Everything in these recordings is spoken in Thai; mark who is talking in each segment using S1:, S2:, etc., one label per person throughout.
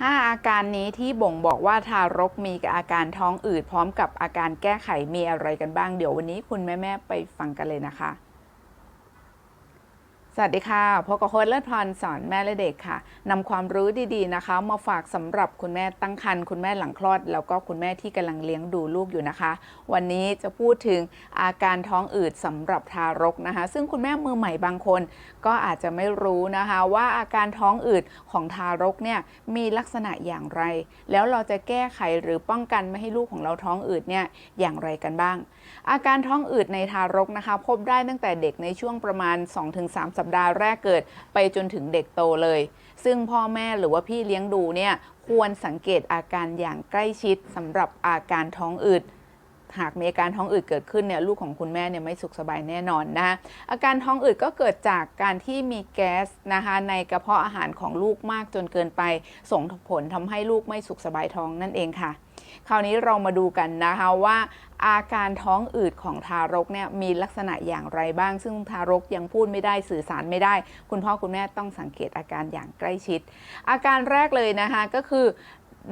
S1: 5 อาการนี้ที่บ่งบอกว่าทารกมีอาการท้องอืดพร้อมกับอาการแก้ไขมีอะไรกันบ้าง เดี๋ยววันนี้คุณแม่ ๆ ไปฟังกันเลยนะคะ สวัสดีค่ะพบกับโค้ชเลิศพรสอนแม่และเด็กค่ะนำความรู้ดีๆนะคะ มาฝากสำหรับคุณแม่ตั้งครรภ์คุณแม่หลังคลอด แล้วก็คุณแม่ที่กำลังเลี้ยงดูลูกอยู่นะคะ วันนี้จะพูดถึงอาการท้องอืดสำหรับทารกนะคะ ซึ่งคุณแม่มือใหม่บางคน ก็อาจจะไม่รู้นะคะ ว่าอาการท้องอืดของทารกเนี่ยมีลักษณะอย่างไร แล้วเราจะแก้ไขหรือป้องกันไม่ให้ลูกของเราท้องอืดเนี่ยอย่างไรกันบ้าง อาการท้องอืดในทารกนะคะ พบได้ตั้งแต่เด็กในช่วงประมาณ 2-3สัปดาห์แรกเกิดไปจนถึงเด็กโตเลย ซึ่งพ่อแม่หรือว่าพี่เลี้ยงดูเนี่ยควรสังเกตอาการอย่างใกล้ชิดสำหรับอาการท้องอืดหากมีอาการท้องอืดเกิดขึ้นเนี่ยลูกของคุณแม่เนี่ยไม่สุขสบายแน่นอนนะคะอาการท้องอืดก็เกิดจากการที่มีแก๊สนะคะในกระเพาะอาหารของลูกมากจนเกินไป ส่งผลทำให้ลูกไม่สุขสบายท้องนั่นเองค่ะ คราวนี้เรามาดูกันนะคะว่า อาการท้องอืดของทารกเนี่ยมีลักษณะอย่างไรบ้าง ซึ่งทารกยังพูดไม่ได้สื่อสารไม่ได้ คุณพ่อคุณแม่ต้องสังเกตอาการอย่างใกล้ชิด อาการแรกเลยนะคะก็คือ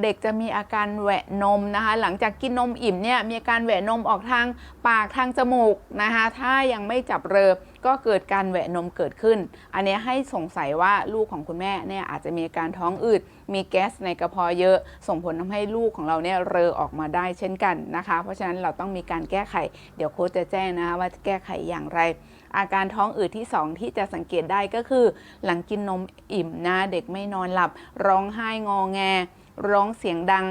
S1: เด็กจะมีอาการแหวะนมนะคะ หลังจากกินนมอิ่มเนี่ยมีอาการแหวะนมออกทางปากทางจมูกนะคะ ถ้ายังไม่จับเรือก็เกิดการแหวะนมเกิดขึ้น อันนี้ให้สงสัยว่าลูกของคุณแม่เนี่ยอาจจะมีอาการท้องอืด มีแก๊สในกระเพาะเยอะ ส่งผลทำให้ลูกของเราเนี่ยเรอออกมาได้เช่นกันนะคะ เพราะฉะนั้นเราต้องมีการแก้ไข เดี๋ยวโค้ชจะแจ้งนะคะว่าจะแก้ไขอย่างไร อาการท้องอืดที่ 2 ที่จะสังเกตได้ก็คือ หลังกินนมอิ่มนะเด็กไม่นอนหลับ ร้องไห้งอแง ร้องเสียงดัง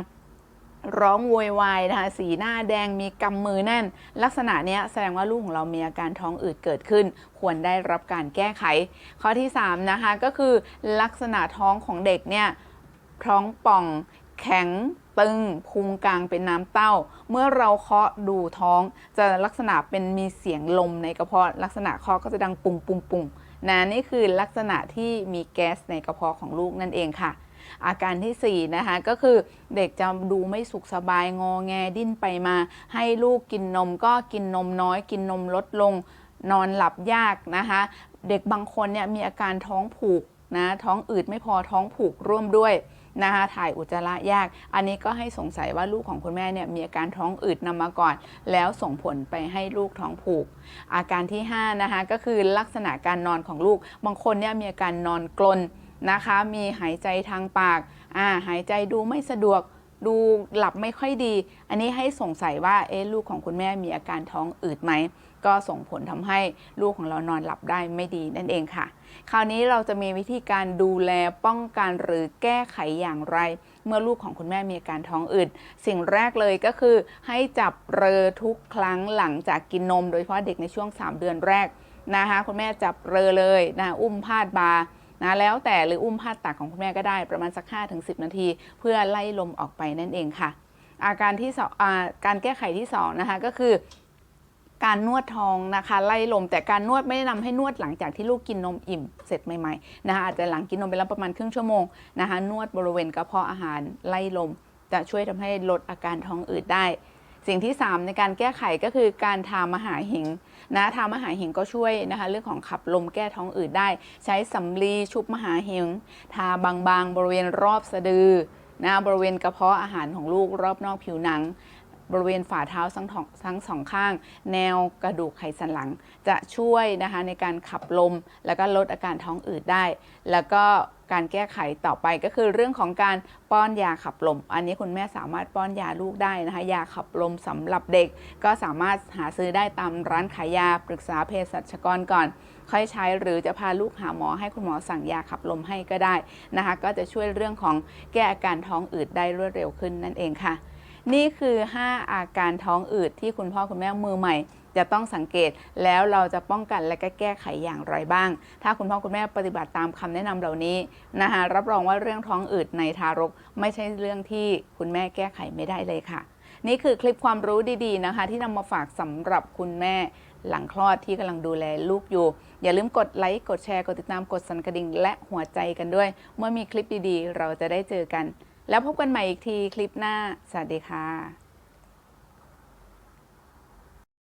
S1: ร้องโวยวายนะคะสีหน้าแดงมีกำมือแน่น ลักษณะนี้แสดงว่าลูกของเรามีอาการท้องอืดเกิดขึ้น ควรได้รับการแก้ไข ข้อที่3นะคะก็คือลักษณะท้องของเด็กเนี่ยท้องป่องแข็งตึงพุงกลางเป็นน้ำเต้า เมื่อเราเคาะดูท้อง จะลักษณะเป็นมีเสียงลมในกระเพาะ ลักษณะเคาะก็จะดังปุงปุงปุงนะนี่คือลักษณะที่มีแก๊สในกระเพาะของลูกนั่นเองค่ะ อาการที่ 4 นะคะ ก็คือเด็กจะดูไม่สุขสบายงอแงดิ้นไปมา ให้ลูกกินนมก็กินนมน้อย กินนมลดลงนอนหลับยากนะคะ เด็กบางคนเนี่ยมีอาการท้องผูกนะท้องอืดไม่พอท้องผูกร่วมด้วยนะคะถ่ายอุจจาระยาก อันนี้ก็ให้สงสัยว่าลูกของคุณแม่เนี่ยมีอาการท้องอืดนำมาก่อน แล้วส่งผลไปให้ลูกท้องผูก อาการที่5นะคะก็คือลักษณะการนอนของลูก บางคนเนี่ยมีอาการนอนกลน นะคะ มีหายใจทางปากอ่าหายใจดูไม่สะดวก ดูหลับไม่ค่อยดี อันนี้ให้สงสัยว่าเอ๊ะลูกของคุณแม่มีอาการท้องอืดไหมก็ส่งผลทำให้ลูกของเรานอนหลับได้ไม่ดีนั่นเองค่ะ คราวนี้เราจะมีวิธีการดูแลป้องกันหรือแก้ไขอย่างไร เมื่อลูกของคุณแม่มีอาการท้องอืดสิ่งแรกเลยก็คือ ให้จับเรอทุกครั้งหลังจากกินนม โดยเฉพาะเด็กในช่วง 3 เดือนแรกนะคะคุณแม่จับเรอเลยนะอุ้มพาดบา นะแล้วแต่หรืออุ้มผ้าตักของคุณแม่ก็ได้ประมาณสัก 5-10 นาที เพื่อไล่ลมออกไปนั่นเองค่ะ อาการที่สองอาการแก้ไขที่2นะคะก็คือการนวดท้องนะคะไล่ลมแต่การนวดไม่ได้นำให้นวดหลังจากที่ลูกกินนมอิ่มเสร็จใหม่ๆนะคะอาจจะหลังกินนมไปแล้วประมาณครึ่งชั่วโมงนะคะนวดบริเวณกระเพาะอาหารไล่ลม จะช่วยทำให้ลดอาการท้องอืดได้ สิ่งที่ 3 ในการแก้ไขก็คือการทามหาหิงนะทามหาหิงก็ช่วยนะคะเรื่องของขับลมแก้ท้องอืดได้ ใช้สำลีชุบมหาหิง ทาบางๆ บริเวณรอบสะดือนะบริเวณกระเพาะอาหารของลูกรอบนอกผิวหนัง บริเวณฝ่าเท้าทั้งทั้งสองข้าง แนวกระดูกไขสันหลัง จะช่วยนะคะในการขับลม แล้วก็ลดอาการท้องอืดได้ แล้วก็การแก้ไขต่อไปก็คือเรื่องของการป้อนยาขับลม อันนี้คุณแม่สามารถป้อนยาลูกได้นะคะ ยาขับลมสำหรับเด็ก ก็สามารถหาซื้อได้ตามร้านขายยาปรึกษาเภสัชกรก่อน ค่อยใช้หรือจะพาลูกหาหมอให้คุณหมอสั่งยาขับลมให้ก็ได้นะคะ ก็จะช่วยเรื่องของแก้อาการท้องอืดได้รวดเร็วขึ้นนั่นเองค่ะ นี่คือ 5 อาการท้องอืดที่คุณพ่อคุณแม่มือใหม่ จะต้องสังเกตแล้วเราจะป้องกันและก็แก้ไขอย่างไรบ้าง ถ้าคุณพ่อคุณแม่ปฏิบัติตามคำแนะนำเหล่านี้นะคะรับรองว่าเรื่องท้องอืดในทารก ไม่ใช่เรื่องที่คุณแม่แก้ไขไม่ได้เลยค่ะ นี่คือคลิปความรู้ดีๆนะคะ ที่นำมาฝากสำหรับคุณแม่หลังคลอดที่กำลังดูแลลูกอยู่ อย่าลืมกดไลค์กดแชร์กดติดตามกดสั่นกระดิ่งและหัวใจกันด้วย เมื่อมีคลิปดีๆ เราจะได้เจอกัน แล้วพบกันใหม่อีกทีคลิปหน้า สวัสดีค่ะ